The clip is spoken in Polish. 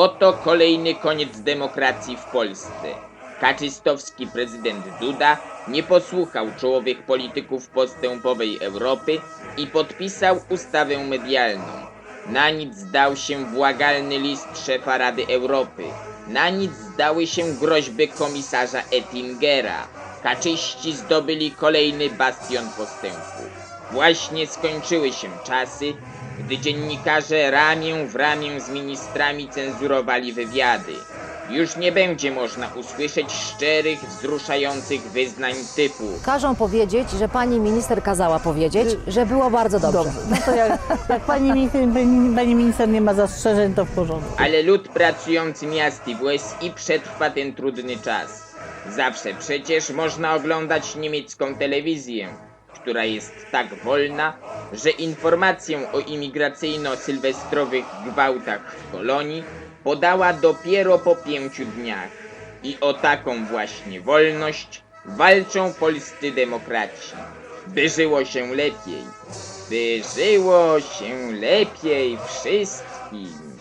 Oto kolejny koniec demokracji w Polsce. Kaczystowski prezydent Duda nie posłuchał czołowych polityków postępowej Europy i podpisał ustawę medialną. Na nic zdał się błagalny list szefa Rady Europy. Na nic zdały się groźby komisarza Ettingera. Kaczyści zdobyli kolejny bastion postępu. Właśnie skończyły się czasy, gdy dziennikarze ramię w ramię z ministrami cenzurowali wywiady. Już nie będzie można usłyszeć szczerych, wzruszających wyznań typu Każą powiedzieć, że pani minister kazała powiedzieć, że było bardzo dobrze. Dobrze. No to jak, jak pani, minister, pani, minister nie ma zastrzeżeń, to w porządku. Ale lud pracujący miast i włos i przetrwa ten trudny czas. Zawsze przecież można oglądać niemiecką telewizję, która jest tak wolna, że informację o imigracyjno-sylwestrowych gwałtach w Kolonii podała dopiero po pięciu dniach. I o taką właśnie wolność walczą polscy demokraci. By żyło się lepiej. By żyło się lepiej wszystkim.